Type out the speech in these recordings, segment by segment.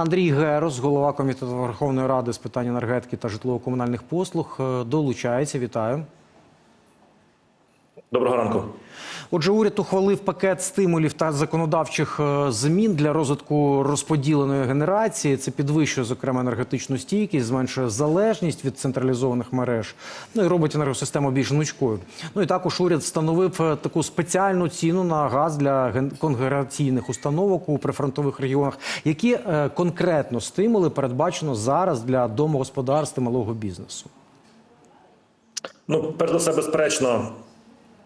Андрій Герос, голова комітету Верховної Ради з питань енергетики та житлово-комунальних послуг, е, долучається. Вітаю. Доброго ранку. Отже, уряд ухвалив пакет стимулів та законодавчих е, змін для розвитку розподіленої генерації. Це підвищує, зокрема, енергетичну стійкість, зменшує залежність від централізованих мереж, ну і робить енергосистему більш гнучкою. Ну і також уряд встановив е, таку спеціальну ціну на газ для конгрегаційних установок у прифронтових регіонах. Які е, конкретно стимули передбачено зараз для домогосподарств і малого бізнесу? Ну, перш за все, безперечно,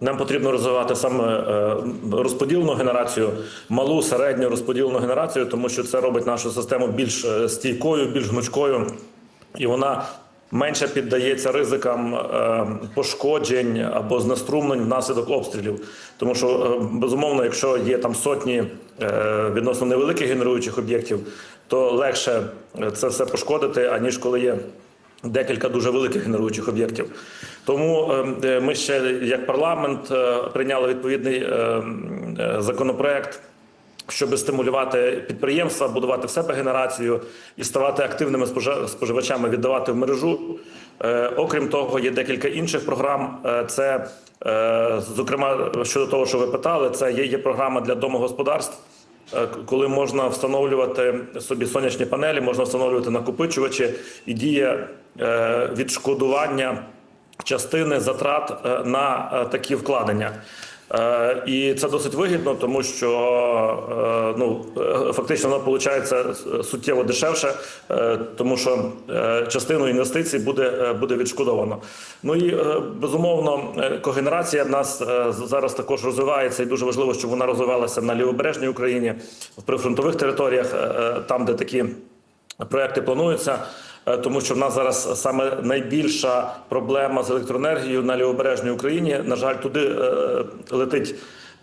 нам потрібно розвивати саме е, розподілену генерацію, малу, середню розподілену генерацію, тому що це робить нашу систему більш е, стійкою, більш гнучкою, і вона менше піддається ризикам е, пошкоджень або знеструмлень внаслідок обстрілів. Тому що безумовно, якщо є там сотні відносно невеликих генеруючих об'єктів, то легше це все пошкодити, аніж коли є декілька дуже великих генеруючих об'єктів. Тому е, ми ще як парламент е, прийняли відповідний е, е, законопроект. Щоб стимулювати підприємства, будувати в себе генерацію і ставати активними спожи- споживачами, віддавати в мережу. Е, окрім того, є декілька інших програм. Це, зокрема, щодо того, що ви питали, це є, є програма для домогосподарств. Коли можна встановлювати собі сонячні панелі, можна встановлювати накопичувачі і діє відшкодування частини затрат е, на е, такі вкладення. Е, І це досить вигідно, тому що ну фактично воно виходить суттєво дешевше, тому що частину інвестицій буде, буде відшкодовано. Ну і безумовно, когенерація в нас зараз також розвивається, і дуже важливо, щоб вона розвивалася на лівобережній Україні, в прифронтових територіях, там, де такі проекти плануються. Е, Тому що в нас зараз саме найбільша проблема з електроенергією на лівобережній Україні. На жаль, туди е, летить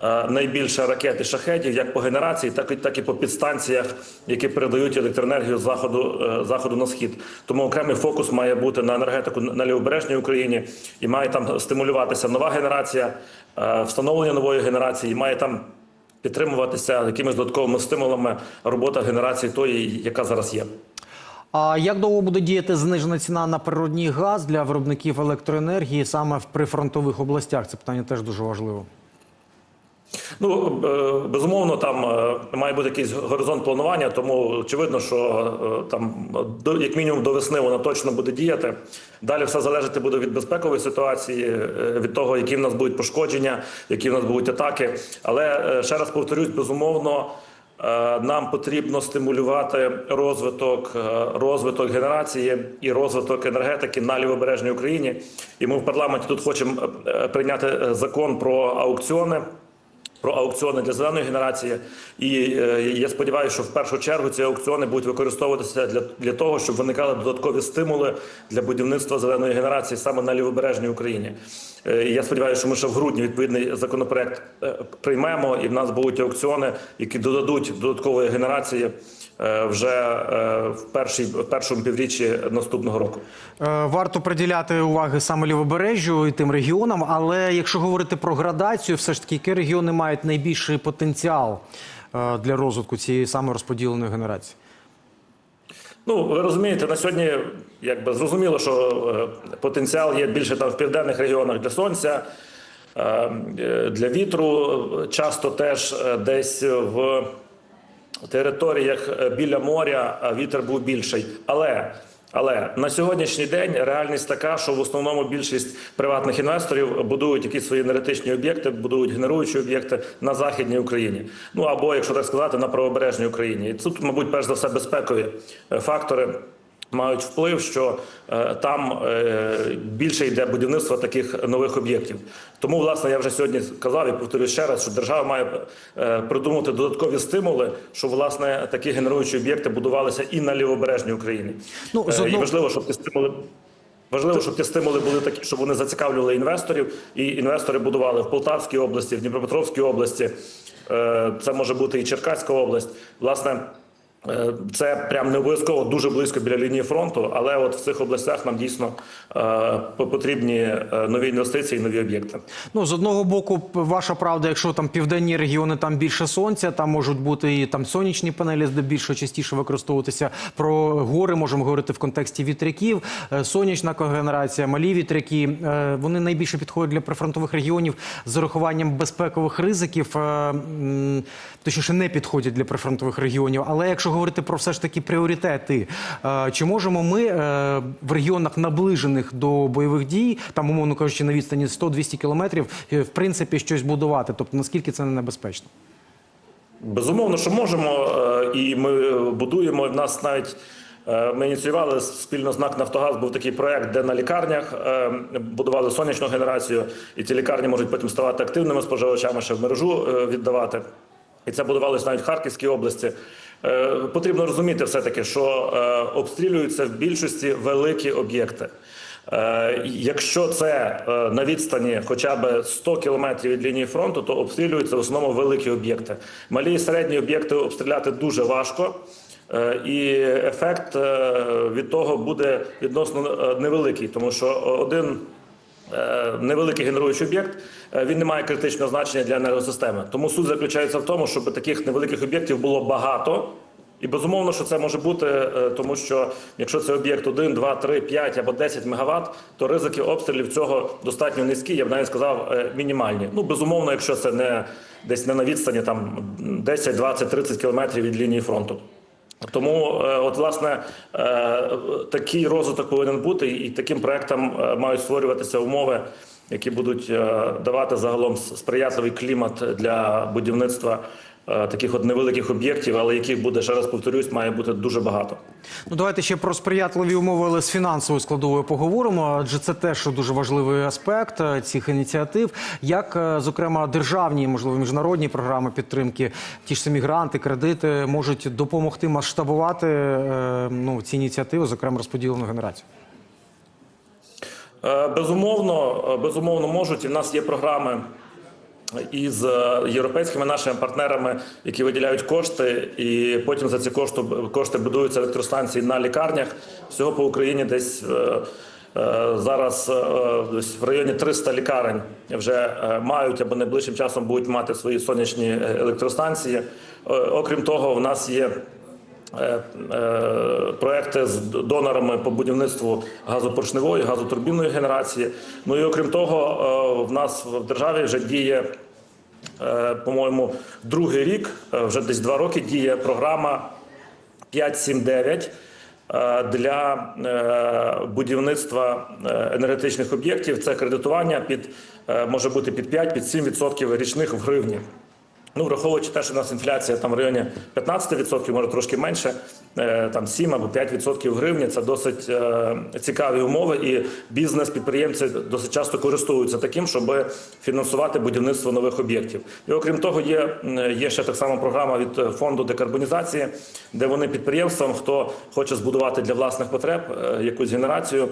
е, найбільше ракет і шахедів, як по генерації, так і так і по підстанціях, які передають електроенергію з заходу заходу на схід. Тому окремий фокус має бути на енергетику на лівобережній Україні, і має там стимулюватися нова генерація, встановлення нової генерації, і має там підтримуватися якимись додатковими стимулами робота генерації тої, яка зараз є. А як довго буде діяти знижена ціна на природній газ для виробників електроенергії саме в прифронтових областях? Це питання теж дуже важливо. Ну е, безумовно, там е, має бути якийсь горизонт планування, тому очевидно, що е, там як мінімум до весни вона точно буде діяти. Далі все залежати буде від безпекової ситуації, від того, які в нас будуть пошкодження, які в нас будуть атаки. Але ще раз повторюсь, безумовно. Е, Нам потрібно стимулювати розвиток, е, розвиток генерації і розвиток енергетики на лівобережній Україні. І ми в парламенті тут хочемо е, прийняти закон про аукціони про аукціони для зеленої генерації. І е, я сподіваюся, що в першу чергу ці аукціони будуть використовуватися для, для того, щоб виникали додаткові стимули для будівництва зеленої генерації саме на лівобережній Україні. Е, я сподіваюся, що ми ще в грудні відповідний законопроект е, приймемо, і в нас будуть аукціони, які додадуть додаткової генерації вже е, в першій в першому півріччі наступного року. Е, Варто приділяти уваги саме лівобережжю і тим регіонам, але якщо говорити про градацію, все ж таки, які регіони мають найбільший потенціал е, для розвитку цієї саме розподіленої генерації? Ну, ви розумієте, на сьогодні якби зрозуміло, що е, потенціал є більше там в південних регіонах для сонця, е, е, для вітру. Часто теж е, десь в територіях е, біля моря вітер був більший. Але але на сьогоднішній день реальність така, що в основному більшість приватних інвесторів будують якісь свої енергетичні об'єкти, будують генеруючі об'єкти на західній Україні. Ну або, якщо так сказати, на правобережній Україні. І тут, мабуть, перш за все безпекові е, фактори. Мають вплив, що е, там е, більше йде будівництво таких нових об'єктів. Тому, власне, я вже сьогодні казав і повторюю ще раз, що держава має е, придумати додаткові стимули, щоб власне такі генеруючі об'єкти будувалися і на лівобережній Україні. Ну, з одного- І важливо, щоб ті стимули. Важливо, щоб ті стимули були такі, щоб вони зацікавлювали інвесторів, і інвестори будували в Полтавській області, в Дніпропетровській області. Це може бути і Черкаська область. Власне, Це прям не обов'язково дуже близько біля лінії фронту, але от в цих областях нам дійсно е, по- потрібні е, нові інвестиції, нові об'єкти. Ну, з одного боку, ваша правда, якщо там південні регіони, там більше сонця, там можуть бути і там сонячні панелі, здебільшого частіше використовуватися. Про гори можемо говорити в контексті вітряків. Е, Сонячна когенерація, малі вітряки. е, Вони найбільше підходять для прифронтових регіонів з урахуванням безпекових ризиків. е, Точніше, не підходять для прифронтових регіонів. Але якщо говорити про все ж таки пріоритети, е, чи можемо ми е, в регіонах наближених до бойових дій, там умовно кажучи, на відстані 100-200 кілометрів, е, в принципі, щось будувати? Тобто наскільки це не небезпечно? Безумовно, що можемо, і ми будуємо. В нас навіть ми ініціювали спільно з НАК Нафтогаз. Був такий проект, де на лікарнях будували сонячну генерацію, і ці лікарні можуть потім ставати активними споживачами, ще в мережу віддавати. І це будувалось навіть в Харківській області. Е, Потрібно розуміти все таки, що е, обстрілюються в більшості великі об'єкти. Е, Якщо це на відстані хоча б 100 кілометрів від лінії фронту, то обстрілюються в основному великі об'єкти. Малі і середні об'єкти обстріляти дуже важко. І ефект від того буде відносно невеликий, тому що один невеликий генеруючий об'єкт е, він не має критичного значення для енергосистеми. Тому суть заключається в тому, щоб таких невеликих об'єктів було багато. І безумовно, що це може бути, е, тому що якщо це об'єкт 1, 2, 3, 5 або 10 мегаватт, то ризики обстрілів цього достатньо низькі, я б навіть сказав, е, мінімальні. Ну, безумовно, якщо це не десь не на відстані там 10, 20, 30 кілометрів від лінії фронту. Тому, е, от власне, е, такий розвиток повинен бути, і таким проектам е, мають створюватися умови, які будуть давати загалом сприятливий клімат для будівництва таких от невеликих об'єктів, але яких буде ще раз повторюсь, має бути дуже багато. Ну, давайте ще про сприятливі умови, але з фінансовою складовою поговоримо. Адже це теж дуже важливий аспект е, цих ініціатив. Як, е, зокрема, державні, можливо, міжнародні програми підтримки, ті ж самі гранти, кредити можуть допомогти масштабувати е, ну, ці ініціативи, зокрема розподілену генерацію. Е, Безумовно, е, безумовно можуть. І в нас є програми із е, європейськими нашими партнерами, які виділяють кошти, і потім за ці кошти, кошти будуються електростанції на лікарнях. Всього по Україні десь. е, е, Зараз в районі 300 лікарень вже мають або найближчим часом будуть мати свої сонячні електростанції. Окрім того, в нас є проекти з донорами по будівництву газопоршневої, газотурбінної генерації. Ну і окрім того, е, в нас в державі вже діє, е, по-моєму, другий рік, е, вже десь два роки діє програма 579 е, для е, будівництва е, енергетичних об'єктів. Це кредитування під е, може бути під 5 під 7% річних в гривні. Ну, враховуючи те, що у нас інфляція там в районі 15%, може трошки менше, е, там 7 або 5% в гривні. Це досить е, цікаві умови, і бізнес, підприємці досить часто користуються таким, щоб фінансувати будівництво нових об'єктів. І окрім того, є, є ще так само програма від е, фонду декарбонізації, де вони підприємствам, хто хоче збудувати для власних потреб е, якусь генерацію.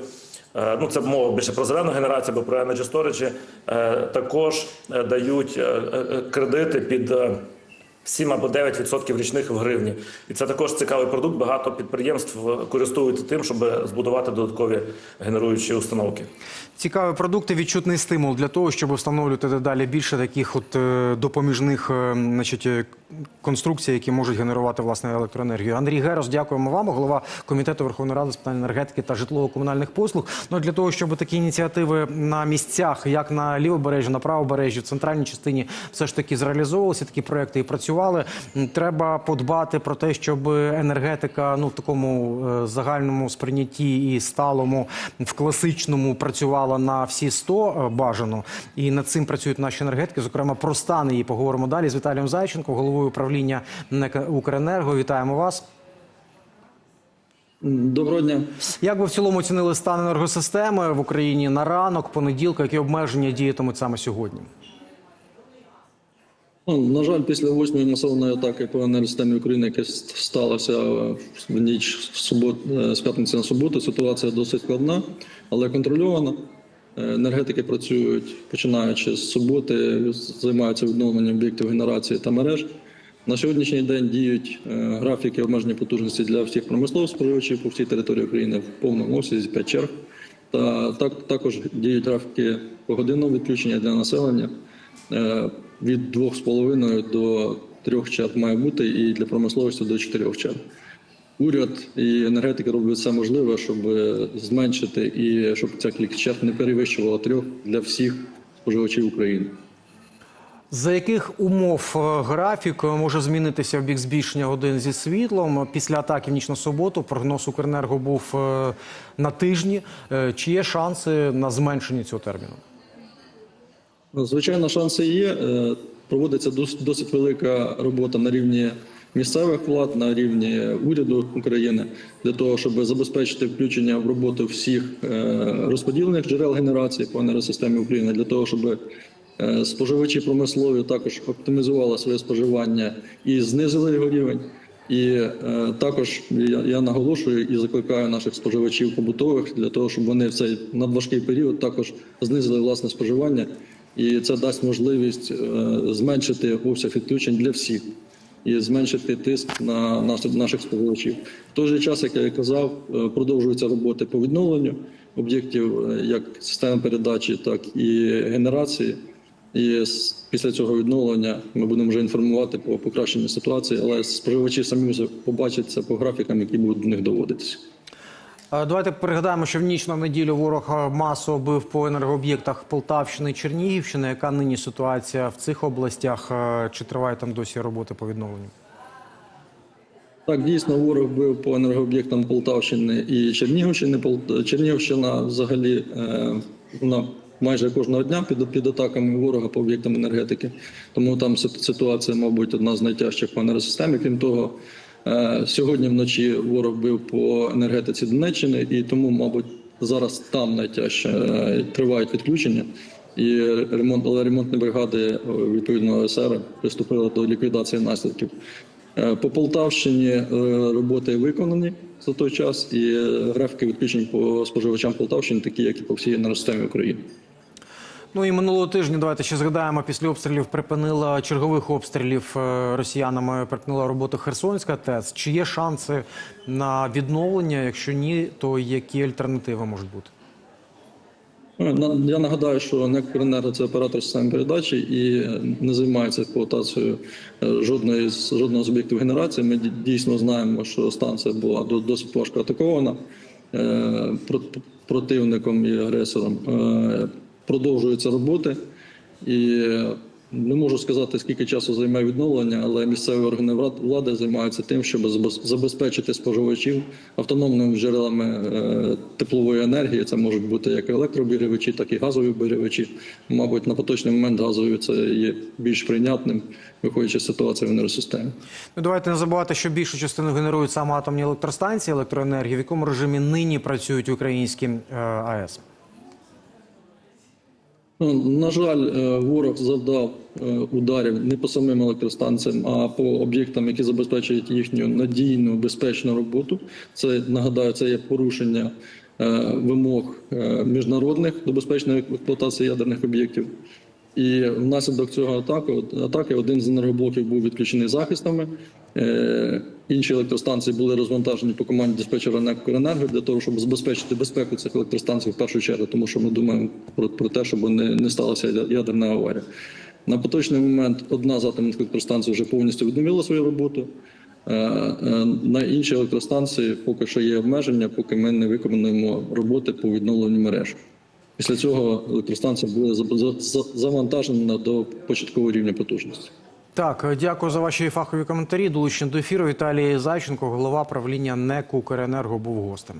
Е, Ну, це мова більше про зелену генерацію або про energy storage, е, Також е, дають кредити під е, 7 або 9% річних в гривні. І це також цікавий продукт. Багато підприємств користуються тим, щоб збудувати додаткові генеруючі установки. Цікаві продукти, відчутний стимул для того, щоб встановлювати дедалі більше таких от допоміжних значить, конструкцій, які можуть генерувати власне електроенергію. Андрій Герос, дякуємо вам, голова комітету Верховної Ради з питань енергетики та житлово-комунальних послуг. Ну для того, щоб такі ініціативи на місцях, як на лівобережжі, на правобережжі, в центральній частині, все ж таки зреалізовувалися такі проекти і працювали. Треба подбати про те, щоб енергетика ну в такому е, загальному сприйнятті і сталому в класичному працювала на всі 100 е, бажано. І над цим працюють наші енергетики. Зокрема, про стан її поговоримо далі з Віталієм Зайченко, головою управління НЕК Укренерго. Вітаємо вас. Доброго дня. Як ви в цілому оцінили стан енергосистеми в Україні на ранок, понеділка, які обмеження діятимуть саме сьогодні? Ну, на жаль, після восьмої масованої атаки по енергосистемі України, яка сталася в ніч в субот, е, з п'ятниці на суботу, ситуація досить складна, але контрольована. Е, Енергетики працюють починаючи з суботи, займаються відновленням об'єктів генерації та мереж. На сьогоднішній день діють е, графіки обмеження потужності для всіх промислових споживачів по всій території України в повному обсязі 5 черг. Та так, також діють графіки погодинного відключення для населення. Е, Від 2,5 до 3 черг має бути, і для промисловості до 4 черг. Уряд і енергетики роблять все можливе, щоб зменшити і щоб ця кількість черг не перевищувала трьох для всіх споживачів України. За яких умов е, графік е, може змінитися в бік збільшення годин зі світлом після атаки в ніч суботу? Прогноз Укренерго був е, на тижні. Чи є шанси на зменшення цього терміну? Звичайно, шанси є. Проводиться досить велика робота на рівні місцевих влад, на рівні уряду України для того, щоб забезпечити включення в роботу всіх розподілених джерел генерації по енергосистемі України, для того, щоб споживачі промислові також оптимізували своє споживання і знизили його рівень. І е, також я, наголошую і закликаю наших споживачів побутових для того, щоб вони в цей надважкий період також знизили власне споживання, і це дасть можливість е, зменшити обсяг відключень для всіх і зменшити тиск на наших, споживачів. В той же час, як я казав, е, продовжуються роботи по відновленню об'єктів е, як системи передачі, так і генерації. І після цього відновлення ми будемо вже інформувати про покращення ситуації, але споживачі самі побачать це по графікам, які будуть до них доводитися. Давайте пригадаємо, що в ніч на неділю ворог масово бив по енергооб'єктах Полтавщини і Чернігівщини. Яка нині ситуація в цих областях? Чи триває там досі роботи по відновленню? Так, дійсно, ворог бив по енергооб'єктам Полтавщини і Чернігівщини. Чернігівщина взагалі е, вона майже кожного дня під, під атаками ворога по об'єктам енергетики. Тому там ситуація, мабуть, одна з найтяжчих по енергосистемі. Крім того, е, сьогодні вночі ворог бив по енергетиці Донеччини, і тому, мабуть, зараз там найтяжче е, тривають відключення. І ремонт, але ремонтні бригади е, відповідно ОСР приступили до ліквідації наслідків. По Полтавщині роботи виконані за той час, і графіки відключень по споживачам Полтавщини такі, як і по всій енергосистемі України. Ну і минулого тижня давайте ще згадаємо. Після обстрілів припинила чергових обстрілів е, росіянами. Припинила роботу Херсонська ТЕЦ. Чи є шанси на відновлення? Якщо ні, то які альтернативи можуть бути? Ну, Я нагадаю, що НЕК «Укренерго» – це оператор системи передачі і е, не займається експлуатацією е, жодної жодного з об'єктів генерації. Ми дійсно знаємо, що станція була до- досить важко атакована про- противником і агресором. Продовжуються роботи і не можу сказати, скільки часу займе відновлення, але місцеві органи влади займаються тим, щоб забез- забезпечити споживачів автономними джерелами е, теплової енергії. Це можуть бути як електробірювачі, так і газові обігрівачі. Мабуть, на поточний момент газові це є більш прийнятним, виходячи з ситуації в енергосистемі. Ну давайте не забувати, що більшу частину генерують саме атомні електростанції електроенергії. В якому режимі нині працюють українські е, АЕС? Ну, на жаль, е, ворог завдав е, ударів не по самим електростанціям, а по об'єктам, які забезпечують їхню надійну безпечну роботу. Це нагадаю, це є порушення е, вимог міжнародних до безпечної експлуатації ядерних об'єктів. І внаслідок цього атаки, атаки один з енергоблоків був відключений захистами. Е, інші електростанції були розвантажені по команді диспетчера НЕК для того, щоб забезпечити безпеку цих електростанцій в першу чергу, тому що ми думаємо про, про те, щоб не, не сталася ядерна аварія. На поточний момент одна з атомних електростанцій вже повністю відновила свою роботу. Е, е, На інші електростанції поки що є обмеження, поки ми не виконуємо роботи по відновленню мереж. Після цього електростанція буде за- за- за- завантажена до початкового рівня потужності. Так, дякую за ваші фахові коментарі. Долучення до ефіру Віталій Зайченко, голова правління НЕК «Укренерго» був гостем.